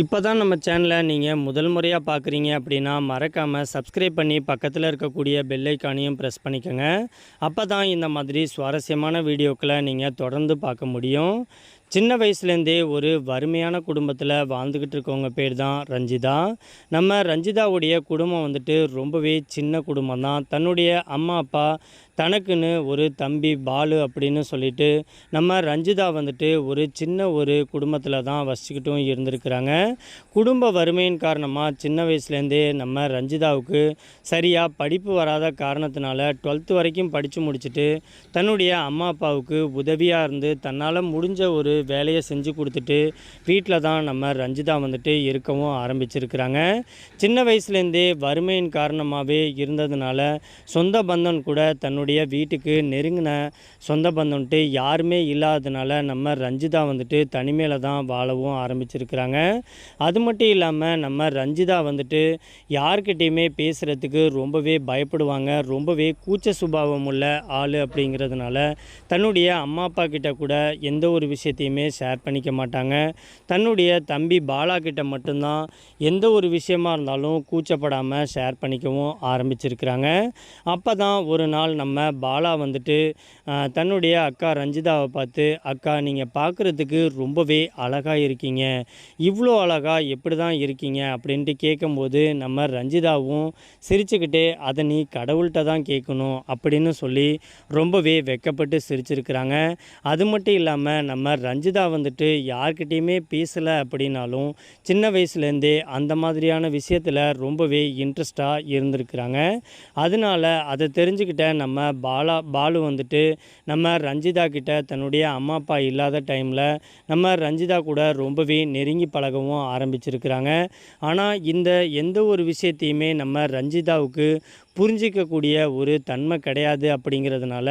இப்போ தான் நம்ம சேனலை நீங்கள் முதல் முறையாக பார்க்குறீங்க அப்படின்னா மறக்காமல் சப்ஸ்கிரைப் பண்ணி பக்கத்தில் இருக்கக்கூடிய பெல்லைக்கானையும் ப்ரெஸ் பண்ணிக்கோங்க. அப்போ தான் இந்த மாதிரி சுவாரஸ்யமான வீடியோக்களை நீங்கள் தொடர்ந்து பார்க்க முடியும். சின்ன வயசுலேருந்தே ஒரு வறுமையான குடும்பத்தில் வாழ்ந்துக்கிட்டு இருக்கவங்க பேர் தான் ரஞ்சிதா. நம்ம ரஞ்சிதாவுடைய குடும்பம் வந்துட்டு ரொம்பவே சின்ன குடும்பம் தான். தன்னுடைய அம்மா அப்பா தனக்குன்னு ஒரு தம்பி பாலு அப்படின்னு சொல்லிட்டு நம்ம ரஞ்சிதா வந்துட்டு ஒரு சின்ன ஒரு குடும்பத்தில் தான் வசிச்சுக்கிட்டும் இருந்திருக்கிறாங்க. குடும்ப வறுமையின் காரணமாக சின்ன வயசுலேருந்தே நம்ம ரஞ்சிதாவுக்கு சரியாக படிப்பு வராத காரணத்தினால டுவெல்த்து வரைக்கும் படித்து முடிச்சுட்டு தன்னுடைய அம்மா அப்பாவுக்கு உதவியாக இருந்து தன்னால் முடிஞ்ச ஒரு வேலையை செஞ்சு கொடுத்துட்டு வீட்டில் தான் நம்ம ரஞ்சிதா வந்துட்டு இருக்கவும் ஆரம்பிச்சிருக்கிறாங்க. சின்ன வயசுலேருந்தே வறுமையின் காரணமாகவே இருந்ததுனால சொந்த பந்தன் கூட தன்னுடைய வீட்டுக்கு நெருங்கின சொந்த பந்தம்ட்டு யாருமே இல்லாததுனால நம்ம ரஞ்சிதா வந்துட்டு தனிமையில் தான் வாழவும் ஆரம்பிச்சிருக்கிறாங்க. அது மட்டும் இல்லாமல் நம்ம ரஞ்சிதா வந்துட்டு யார்கிட்டேயுமே பேசுகிறதுக்கு ரொம்பவே பயப்படுவாங்க. ரொம்பவே கூச்ச சுபாவம் உள்ள ஆள் அப்படிங்கிறதுனால தன்னுடைய அம்மா அப்பா கிட்ட கூட எந்த ஒரு விஷயத்தையுமே ஷேர் பண்ணிக்க மாட்டாங்க. தன்னுடைய தம்பி பாலா கிட்ட மட்டும்தான் எந்த ஒரு விஷயமா இருந்தாலும் கூச்சப்படாமல் ஷேர் பண்ணிக்கவும் ஆரம்பிச்சிருக்கிறாங்க. அப்போ தான் ஒரு நாள் நம்ம பாலா வந்துட்டு தன்னுடைய அக்கா ரஞ்சிதாவை பார்த்து அக்கா நீங்கள் பார்க்குறதுக்கு ரொம்பவே அழகாக இருக்கீங்க. இவ்வளோ அழகாக எப்படி தான் இருக்கீங்க? அப்படின்ட்டு கேட்கும்போது நம்ம ரஞ்சிதாவும் சிரிச்சுக்கிட்டே அதை நீ கடவுள்கிட்ட தான் கேட்கணும் அப்படின்னு சொல்லி ரொம்பவே வெக்கப்பட்டு சிரிச்சிருக்கிறாங்க. அது மட்டும் இல்லாமல் நம்ம ரஞ்சிதா வந்துட்டு யார்கிட்டேயுமே பேசலை அப்படின்னாலும் சின்ன வயசுலேருந்தே அந்த மாதிரியான விஷயத்தில் ரொம்பவே இன்ட்ரெஸ்டாக இருந்திருக்கிறாங்க. அதனால அதை தெரிஞ்சுக்கிட்ட நம்ம பாலா பாலு வந்துட்டு நம்ம ரஞ்சிதா கிட்ட தன்னுடைய அம்மா அப்பா இல்லாத டைமில் நம்ம ரஞ்சிதா கூட ரொம்பவே நெருங்கி பழகவும் ஆரம்பிச்சிருக்கிறாங்க. ஆனால் இந்த எந்த ஒரு விஷயத்தையுமே நம்ம ரஞ்சிதாவுக்கு புரிஞ்சிக்கக்கூடிய ஒரு தன்மை கிடையாது அப்படிங்கிறதுனால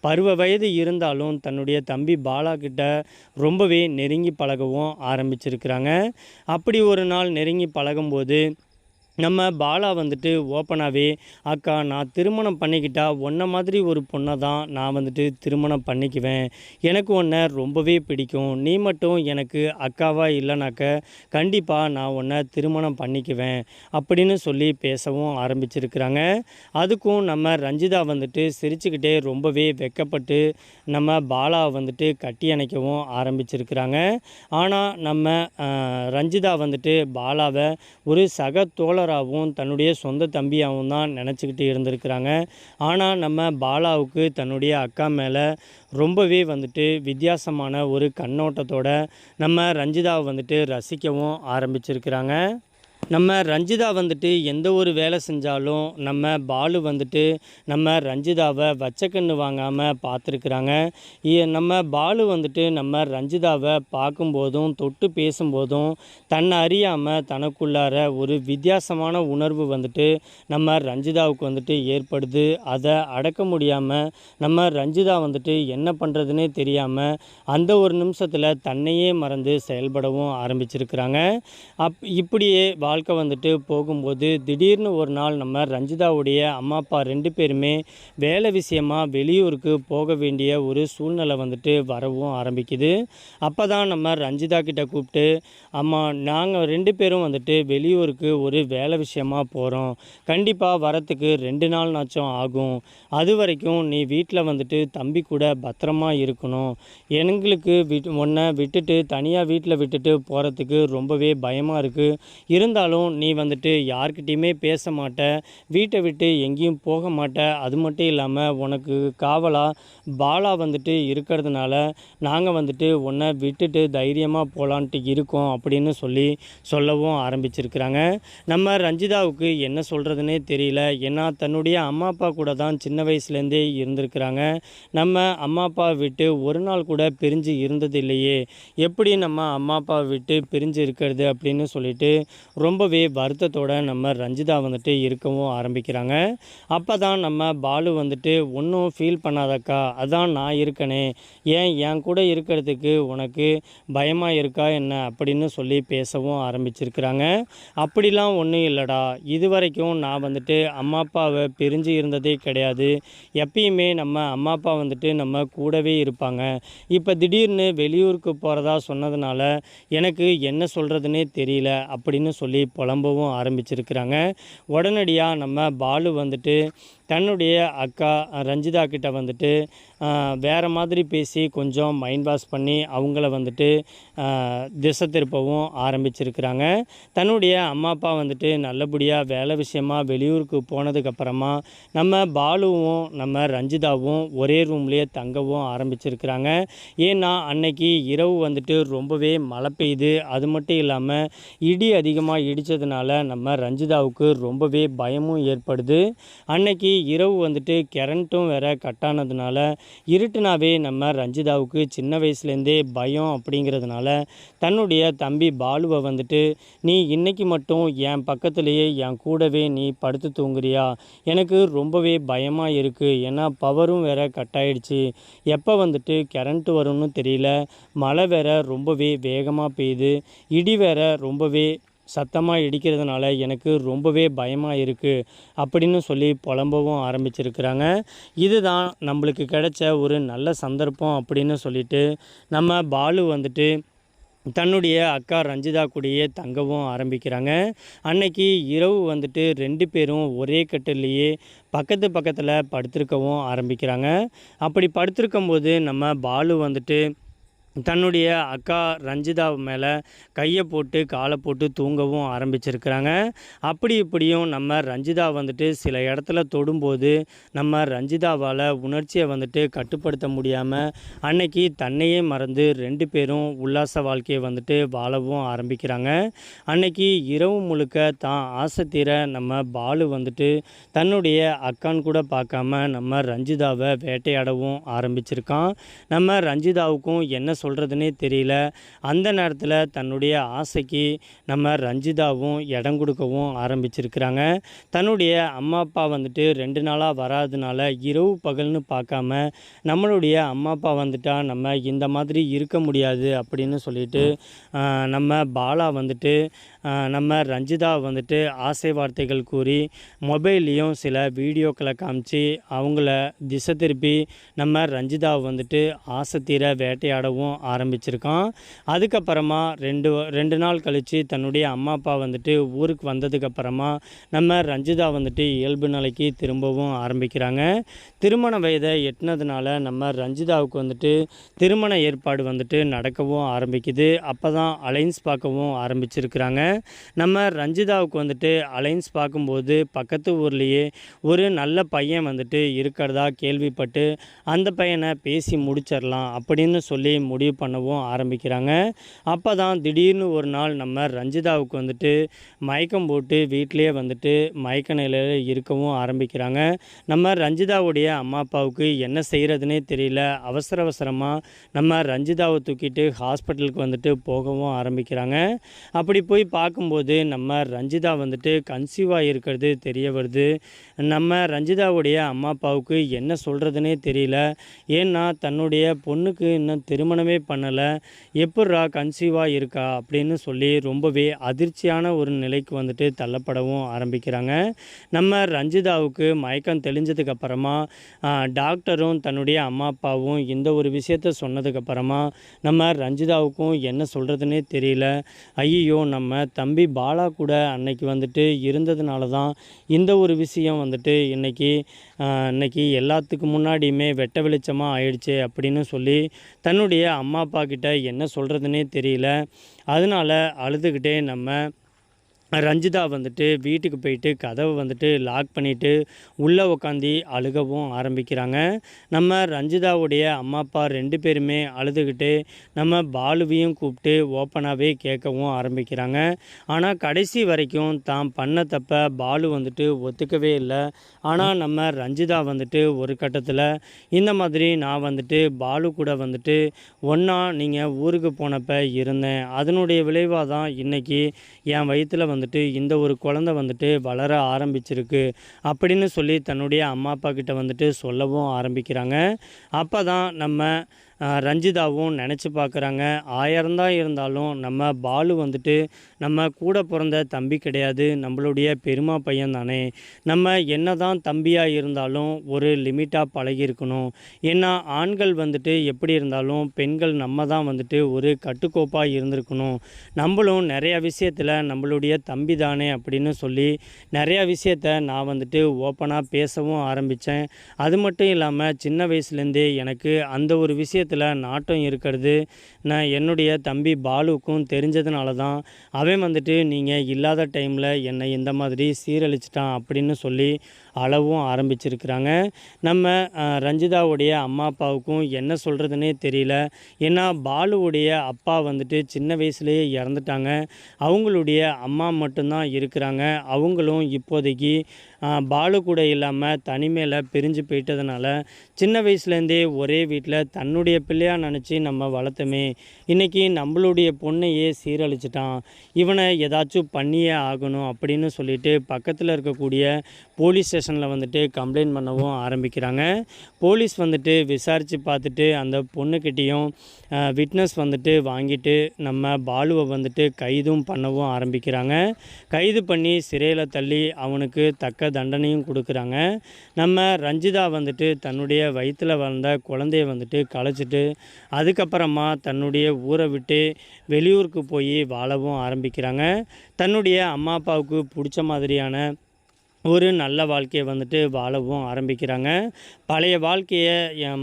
பருவ வயது இருந்தாலும் தன்னுடைய தம்பி பாலா கிட்ட ரொம்பவே நெருங்கி பழகவும் ஆரம்பிச்சிருக்கிறாங்க. அப்படி ஒரு நாள் நெருங்கி பழகும்போது நம்ம பாலா வந்துட்டு ஓப்பனாகவே அக்கா நான் திருமணம் பண்ணிக்கிட்டா ஒன்றை மாதிரி ஒரு பொண்ணை தான் நான் வந்துட்டு திருமணம் பண்ணிக்குவேன். எனக்கு ஒன்றை ரொம்பவே பிடிக்கும். நீ மட்டும் எனக்கு அக்காவாக இல்லைனாக்க கண்டிப்பாக நான் ஒன்றை திருமணம் பண்ணிக்குவேன். அப்படின்னு சொல்லி பேசவும் ஆரம்பிச்சிருக்கிறாங்க. அதுக்கும் நம்ம ரஞ்சிதா வந்துட்டு சிரிச்சுக்கிட்டே ரொம்பவே வெக்கப்பட்டு நம்ம பாலா வந்துட்டு கட்டி அணைக்கவும் ஆரம்பிச்சிருக்கிறாங்க. ஆனால் நம்ம ரஞ்சிதா வந்துட்டு பாலாவை ஒரு சக தோழர் தோழராகவும் தன்னுடைய சொந்த தம்பியாகவும் தான் நினச்சிக்கிட்டு இருந்திருக்கிறாங்க. ஆனால் நம்ம பாலாவுக்கு தன்னுடைய அக்கா மேலே ரொம்பவே வந்துட்டு வித்தியாசமான ஒரு கண்ணோட்டத்தோட நம்ம ரஞ்சிதாவை வந்துட்டு ரசிக்கவும் ஆரம்பிச்சிருக்கிறாங்க. நம்ம ரஞ்சிதா வந்துட்டு எந்த ஒரு வேலை செஞ்சாலும் நம்ம பாலு வந்துட்டு நம்ம ரஞ்சிதாவை வச்சக்கண்ணு வாங்காமல் பார்த்துருக்குறாங்க. நம்ம பாலு வந்துட்டு நம்ம ரஞ்சிதாவை பார்க்கும்போதும் தொட்டு பேசும்போதும் தன்னை அறியாமல் தனக்குள்ளார ஒரு வித்தியாசமான உணர்வு வந்துட்டு நம்ம ரஞ்சிதாவுக்கு வந்துட்டு ஏற்படுது. அதை அடக்க முடியாமல் நம்ம ரஞ்சிதா வந்துட்டு என்ன பண்ணுறதுனே தெரியாமல் அந்த ஒரு நிமிஷத்தில் தன்னையே மறந்து செயல்படவும் ஆரம்பிச்சிருக்கிறாங்க. அப் இப்படியே வாழ் வாழ்க்கை வந்துட்டு போகும்போது திடீர்னு ஒரு நாள் நம்ம ரஞ்சிதாவுடைய அம்மா அப்பா ரெண்டு பேருமே வேலை விஷயமாக வெளியூருக்கு போக வேண்டிய ஒரு சூழ்நிலை வந்துட்டு வரவும் ஆரம்பிக்குது. அப்போ தான் நம்ம ரஞ்சிதா கிட்ட கூப்பிட்டு அம்மா நாங்கள் ரெண்டு பேரும் வந்துட்டு வெளியூருக்கு ஒரு வேலை விஷயமாக போகிறோம் கண்டிப்பாக வரத்துக்கு ரெண்டு நாள்னாச்சும் ஆகும். அது வரைக்கும் நீ வீட்டில் வந்துட்டு தம்பி கூட பத்திரமா இருக்கணும். எங்களுக்கு விட்டு உன்னை விட்டுட்டு தனியாக வீட்டில் விட்டுட்டு போகிறதுக்கு ரொம்பவே பயமாக இருக்குது இருந்தாலும் நீ வந்துட்டு யார்கிட்டையுமே பேச மாட்ட வீட்டை விட்டு எங்கேயும் போக மாட்ட. அது மட்டும் இல்லாமல் உனக்கு காவலாக பாலா வந்துட்டு இருக்கிறதுனால நாங்கள் வந்துட்டு உன்னை விட்டுட்டு தைரியமாக போகலான்ட்டு இருக்கோம் அப்படின்னு சொல்லி சொல்லவும் ஆரம்பிச்சிருக்கிறாங்க. நம்ம ரஞ்சிதாவுக்கு என்ன சொல்கிறதுனே தெரியல. ஏன்னா தன்னுடைய அம்மா அப்பா கூட தான் சின்ன வயசுலேருந்தே இருந்திருக்கிறாங்க. நம்ம அம்மா அப்பா விட்டு ஒரு நாள் கூட பிரிஞ்சு இருந்தது இல்லையே எப்படி நம்ம அம்மா அப்பா விட்டு பிரிஞ்சு இருக்கிறது அப்படின்னு சொல்லிட்டு ரொம்ப ரொம்பவே வருத்தத்தோட நம்ம ரஞ்சிதா வந்துட்டு இருக்கவும் ஆரம்பிக்கிறாங்க. அப்போ தான் நம்ம பாலு வந்துட்டு ஒன்றும் ஃபீல் பண்ணாதக்கா அதான் நான் இருக்கனே. ஏன் என் கூட இருக்கிறதுக்கு உனக்கு பயமாக இருக்கா என்ன அப்படின்னு சொல்லி பேசவும் ஆரம்பிச்சிருக்கிறாங்க. அப்படிலாம் ஒன்றும் இல்லைடா. இது வரைக்கும் நான் வந்துட்டு அம்மா அப்பாவை பிரிஞ்சு இருந்ததே கிடையாது. எப்பயுமே நம்ம அம்மா அப்பா வந்துட்டு நம்ம கூடவே இருப்பாங்க. இப்போ திடீர்னு வெளியூருக்கு போகிறதா சொன்னதுனால எனக்கு என்ன சொல்கிறதுனே தெரியல அப்படின்னு சொல்லி புலம்பவும் ஆரம்பிச்சிருக்கிறாங்க. உடனடியாக நம்ம பாலு வந்துட்டு தன்னுடைய அக்கா ரஞ்சிதா கிட்ட வந்துட்டு வேறு மாதிரி பேசி கொஞ்சம் மைண்ட் வாஷ் பண்ணி அவங்கள வந்துட்டு திசை திருப்பவும் ஆரம்பிச்சிருக்கிறாங்க. தன்னுடைய அம்மா அப்பா வந்துட்டு நல்லபடியாக வேலை விஷயமாக வெளியூருக்கு போனதுக்கப்புறமா நம்ம பாலுவும் நம்ம ரஞ்சிதாவும் ஒரே ரூம்லேயே தங்கவும் ஆரம்பிச்சிருக்கிறாங்க. ஏன்னா அன்னைக்கு இரவு வந்துட்டு ரொம்பவே மழை பெய்யுது. அது மட்டும் இல்லாமல் இடி அதிகமாக இடித்ததுனால நம்ம ரஞ்சிதாவுக்கு ரொம்பவே பயமும் ஏற்படுது. அன்னைக்கு இரவு வந்துட்டு கரண்ட்டும் வேற கட் ஆனதுனால இருட்டுனாவே நம்ம ரஞ்சிதாவுக்கு சின்ன வயசுலேருந்தே பயம் அப்படிங்கிறதுனால தன்னுடைய தம்பி பாலுவை வந்துட்டு நீ இன்னைக்கு மட்டும் என் பக்கத்துலேயே என் கூடவே நீ படுத்து தூங்குறியா? எனக்கு ரொம்பவே பயமாக இருக்குது ஏன்னா பவரும் வேற கட் ஆயிடுச்சு. எப்போ வந்துட்டு கரண்ட்டு வரும்னு தெரியல. மழை வேற ரொம்பவே வேகமாக பெய்யுது. இடி வேற ரொம்பவே சத்தமாக இடிக்கிறதுனால எனக்கு ரொம்பவே பயமாக இருக்குது அப்படின்னு சொல்லி புலம்பவும் ஆரம்பிச்சிருக்கிறாங்க. இதுதான் நம்மளுக்கு கிடைச்ச ஒரு நல்ல சந்தர்ப்பம் அப்படின்னு சொல்லிட்டு நம்ம பாலு வந்துட்டு தன்னுடைய அக்கா ரஞ்சிதா கூடயே தங்கவும் ஆரம்பிக்கிறாங்க. அன்னைக்கு இரவு வந்துட்டு ரெண்டு பேரும் ஒரே கட்டிலேயே பக்கத்து பக்கத்தில் படுத்திருக்கவும் ஆரம்பிக்கிறாங்க. அப்படி படுத்திருக்கும்போது நம்ம பாலு வந்துட்டு தன்னுடைய அக்கா ரஞ்சிதா மேலே கையை போட்டு காலை போட்டு தூங்கவும் ஆரம்பிச்சிருக்கிறாங்க. அப்படி இப்படியும் நம்ம ரஞ்சிதா வந்துட்டு சில இடத்துல தொடும்போது நம்ம ரஞ்சிதாவால் உணர்ச்சியை வந்துட்டு கட்டுப்படுத்த முடியாமல் அன்னைக்கு தன்னையே மறந்து ரெண்டு பேரும் உல்லாச வாழ்க்கையை வந்துட்டு வாழவும் ஆரம்பிக்கிறாங்க. அன்னைக்கு இரவு முழுக்க தான் ஆசை தீர நம்ம பாலு வந்துட்டு தன்னுடைய அக்கான்னு கூட பார்க்காம நம்ம ரஞ்சிதாவை வேட்டையாடவும் ஆரம்பிச்சிருக்கான். நம்ம ரஞ்சிதாவுக்கும் என்ன சொல்கிறதுனே தெரியல. அந்த நேரத்தில் தன்னுடைய ஆசைக்கு நம்ம ரஞ்சிதாவும் இடம் கொடுக்கவும் ஆரம்பிச்சிருக்கிறாங்க. தன்னுடைய அம்மா அப்பா வந்துட்டு ரெண்டு நாளாக வராதனால இரவு பகல்னு பார்க்காம நம்மளுடைய அம்மா அப்பா வந்துட்டா நம்ம இந்த மாதிரி இருக்க முடியாது அப்படின்னு சொல்லிட்டு நம்ம பாலா வந்துட்டு நம்ம ரஞ்சிதா வந்துட்டு ஆசை வார்த்தைகள் கூறி மொபைல்லையும் சில வீடியோக்களை காமிச்சு அவங்கள திசை திருப்பி நம்ம ரஞ்சிதாவை வந்துட்டு ஆசை தீர வேட்டையாடவும் ஆரம்பிச்சிருக்கான். அதுக்கப்புறமா ரெண்டு ரெண்டு நாள் கழித்து தன்னுடைய அம்மா அப்பா வந்துட்டு ஊருக்கு வந்ததுக்கப்புறமா நம்ம ரஞ்சிதா வந்துட்டு இயல்பு நிலைக்கு திரும்பவும் ஆரம்பிக்கிறாங்க. திருமண வயதை எட்டினதுனால நம்ம ரஞ்சிதாவுக்கு வந்துட்டு திருமண ஏற்பாடு வந்துட்டு நடக்கவும் ஆரம்பிக்குது. அப்போ தான் அலைன்ஸ் பார்க்கவும் ஆரம்பிச்சிருக்கிறாங்க. நம்ம ரஞ்சிதாவுக்கு வந்துட்டு அலைன்ஸ் பார்க்கும்போது பக்கத்து ஊர்லேயே ஒரு நல்ல பையன் வந்துட்டு இருக்கிறதா கேள்விப்பட்டு அந்த பையனை பேசி முடிச்சிடலாம் அப்படின்னு சொல்லி முடிவு பண்ணவும் ஆரம்பிக்கிறாங்க. அப்போ தான் திடீர்னு ஒரு நாள் நம்ம ரஞ்சிதாவுக்கு வந்துட்டு மயக்கம் போட்டு வீட்டிலே வந்துட்டு மயக்க நிலையில் இருக்கவும் ஆரம்பிக்கிறாங்க. நம்ம ரஞ்சிதாவுடைய அம்மா அப்பாவுக்கு என்ன செய்கிறதுனே தெரியல. அவசர அவசரமாக நம்ம ரஞ்சிதாவை தூக்கிட்டு ஹாஸ்பிட்டலுக்கு வந்துட்டு போகவும் ஆரம்பிக்கிறாங்க. அப்படி போய் பார்க்கும்போது நம்ம ரஞ்சிதா வந்துட்டு கன்சீவாக இருக்கிறது தெரிய வருது. நம்ம ரஞ்சிதாவுடைய அம்மா அப்பாவுக்கு என்ன சொல்கிறதுனே தெரியல. ஏன்னா தன்னுடைய பொண்ணுக்கு இன்னும் திருமணமே பண்ணலை. எப்பட்றா கன்சீவாக இருக்கா அப்படின்னு சொல்லி ரொம்பவே அதிர்ச்சியான ஒரு நிலைக்கு வந்துட்டு தள்ளப்படவும் ஆரம்பிக்கிறாங்க. நம்ம ரஞ்சிதாவுக்கு மயக்கம் தெளிஞ்சதுக்கப்புறமா டாக்டரும் தன்னுடைய அம்மா அப்பாவும் இந்த ஒரு விஷயத்த சொன்னதுக்கப்புறமா நம்ம ரஞ்சிதாவுக்கும் என்ன சொல்கிறதுனே தெரியல. ஐயோ நம்ம தம்பி பாலா கூட அன்னைக்கு வந்துட்டு இருந்ததுனால தான் இந்த ஒரு விஷயம் வந்துட்டு இன்னைக்கு இன்றைக்கி இன்னைக்கு எல்லாத்துக்கு முன்னாடியுமே வெட்ட வெளிச்சமாக ஆயிடுச்சு அப்படின்னு சொல்லி தன்னுடைய அம்மா அப்பா கிட்ட என்ன சொல்கிறதுனே தெரியல. அதனால அழுதுகிட்டே நம்ம ரஞ்சிதா வந்துட்டு வீட்டுக்கு போயிட்டு கதவை வந்துட்டு லாக் பண்ணிவிட்டு உள்ளே உக்காந்தி அழுகவும் ஆரம்பிக்கிறாங்க. நம்ம ரஞ்சிதாவுடைய அம்மா அப்பா ரெண்டு பேருமே அழுதுகிட்டு நம்ம பாலுவையும் கூப்பிட்டு ஓப்பனாகவே கேட்கவும் ஆரம்பிக்கிறாங்க. ஆனால் கடைசி வரைக்கும் தான் பண்ண தப்ப பாலு வந்துட்டு ஒத்துக்கவே இல்லை. ஆனால் நம்ம ரஞ்சிதா வந்துட்டு ஒரு கட்டத்தில் இந்த மாதிரி நான் வந்துட்டு பாலு கூட வந்துட்டு ஒன்றா நீங்கள் ஊருக்கு போனப்போ இருந்தேன். அதனுடைய விளைவாக தான் இன்றைக்கி என் வயிற்றில் வந்து வந்துட்டு இந்த ஒரு குழந்தை வந்துட்டு வளர ஆரம்பிச்சிருக்கு அப்படின்னு சொல்லி தன்னுடைய அம்மா அப்பா கிட்ட வந்துட்டு சொல்லவும் ஆரம்பிக்கிறாங்க. அப்போ தான் நம்ம ரஞ்சிதாவும் நினச்சி பார்க்குறாங்க ஆயிரம்தான் இருந்தாலும் நம்ம பாலு வந்துட்டு நம்ம கூட பிறந்த தம்பி கிடையாது நம்மளுடைய பெருமா பையன் தானே. நம்ம என்ன தான் தம்பியாக இருந்தாலும் ஒரு லிமிட்டாக பழகியிருக்கணும் ஏன்னா ஆண்கள் வந்துட்டு எப்படி இருந்தாலும் பெண்கள் நம்ம தான் வந்துட்டு ஒரு கட்டுக்கோப்பாக இருந்திருக்கணும். நம்மளும் நிறைய விஷயத்தில் நம்மளுடைய தம்பி தானே அப்படின்னு சொல்லி நிறையா விஷயத்த நான் வந்துட்டு ஓப்பனாக பேசவும் ஆரம்பித்தேன் அது மட்டும் இல்லாமல் சின்ன வயசுலேருந்தே எனக்கு அந்த ஒரு விஷயத்தில் நாட்டம் இருக்கிறது. நான் என்னுடைய தம்பி பாலுக்கும் தெரிஞ்சதுனால தான் அவன் வந்துட்டு நீங்கள் இல்லாத டைமில் என்னை இந்த மாதிரி சீரழிச்சிட்டான் அப்படின்னு சொல்லி அளவும் ஆரம்பிச்சிருக்கிறாங்க. நம்ம ரஞ்சிதாவுடைய அம்மா அப்பாவுக்கும் என்ன சொல்கிறதுனே தெரியல. ஏன்னா பாலுவுடைய அப்பா வந்துட்டு சின்ன வயசுலேயே இறந்துட்டாங்க. அவங்களுடைய அம்மா மட்டும்தான் இருக்கிறாங்க. அவங்களும் இப்போதைக்கு பாலு கூட இல்லாமல் தனிமையில் பிரிஞ்சு போயிட்டதுனால சின்ன வயசுலேருந்தே ஒரே வீட்டில் தன்னுடைய பிள்ளையாக நினச்சி நம்ம வளர்த்தமே. இன்றைக்கி நம்மளுடைய பொண்ணையே சீரழிச்சிட்டான். இவனை ஏதாச்சும் பண்ணியே ஆகணும் அப்படின்னு சொல்லிட்டு பக்கத்தில் இருக்கக்கூடிய போலீஸ் ஸ்டேஷன் ஸ்டேஷனில் வந்துட்டு கம்ப்ளைண்ட் பண்ணவும் ஆரம்பிக்கிறாங்க. போலீஸ் வந்துட்டு விசாரித்து பார்த்துட்டு அந்த பொண்ணுக்கிட்டேயும் விட்னஸ் வந்துட்டு வாங்கிட்டு நம்ம பாலுவை வந்துட்டு கைதும் பண்ணவும் ஆரம்பிக்கிறாங்க. கைது பண்ணி சிறையில் தள்ளி அவனுக்கு தக்க தண்டனையும் கொடுக்குறாங்க. நம்ம ரஞ்சிதா வந்துட்டு தன்னுடைய வயிற்றில் வளர்ந்த குழந்தைய வந்துட்டு கலைச்சிட்டு அதுக்கப்புறமா தன்னுடைய ஊரை விட்டு வெளியூருக்கு போய் வாழவும் ஆரம்பிக்கிறாங்க. தன்னுடைய அம்மா அப்பாவுக்கு பிடிச்ச மாதிரியான ஒரு நல்ல வாழ்க்கையை வந்துட்டு வாழவும் ஆரம்பிக்கிறாங்க. பழைய வாழ்க்கையை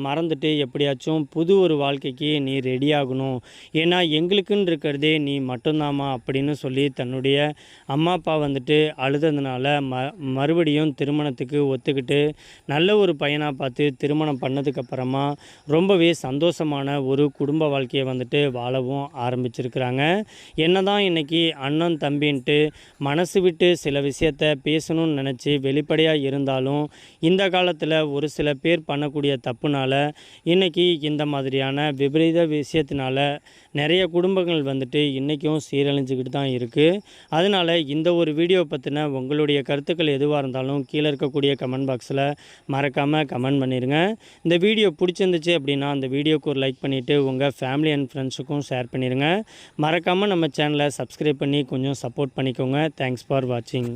மறந்துட்டு எப்படியாச்சும் புது ஒரு வாழ்க்கைக்கு நீ ரெடி ஆகணும். ஏன்னா எங்களுக்குன்னு இருக்கிறதே நீ மட்டும்தாம்மா அப்படின்னு சொல்லி தன்னுடைய அம்மா அப்பா வந்துட்டு அழுததுனால ம மறுபடியும் திருமணத்துக்கு ஒத்துக்கிட்டு நல்ல ஒரு பையனாக பார்த்து திருமணம் பண்ணதுக்கப்புறமா ரொம்பவே சந்தோஷமான ஒரு குடும்ப வாழ்க்கையை வந்துட்டு வாழவும் ஆரம்பிச்சிருக்கிறாங்க. என்னதான் இன்னைக்கு அண்ணன் தம்பின்ட்டு மனசு விட்டு சில விஷயத்த பேசணும்னு நினச்சி வெளிப்படையாக இருந்தாலும் இந்த காலத்தில் ஒரு சில பேர் பண்ணக்கூடிய தப்புனால் இன்றைக்கி இந்த மாதிரியான விபரீத விஷயத்தினால நிறைய குடும்பங்கள் வந்துட்டு இன்றைக்கும் சீரழிஞ்சிக்கிட்டு தான் இருக்குது அதனால் இந்த ஒரு வீடியோ பற்றின உங்களுடைய கருத்துக்கள் எதுவாக இருந்தாலும் கீழே இருக்கக்கூடிய கமெண்ட் பாக்ஸில் மறக்காமல் கமெண்ட் பண்ணிடுங்க இந்த வீடியோ பிடிச்சிருந்துச்சு அப்படின்னா அந்த வீடியோக்கு ஒரு லைக் பண்ணிவிட்டு உங்கள் ஃபேமிலி அண்ட் ஃப்ரெண்ட்ஸுக்கும் ஷேர் பண்ணிடுங்க மறக்காமல் நம்ம சேனலை சப்ஸ்கிரைப் பண்ணி கொஞ்சம் சப்போர்ட் பண்ணிக்கோங்க. தேங்க்ஸ் ஃபார் வாட்சிங்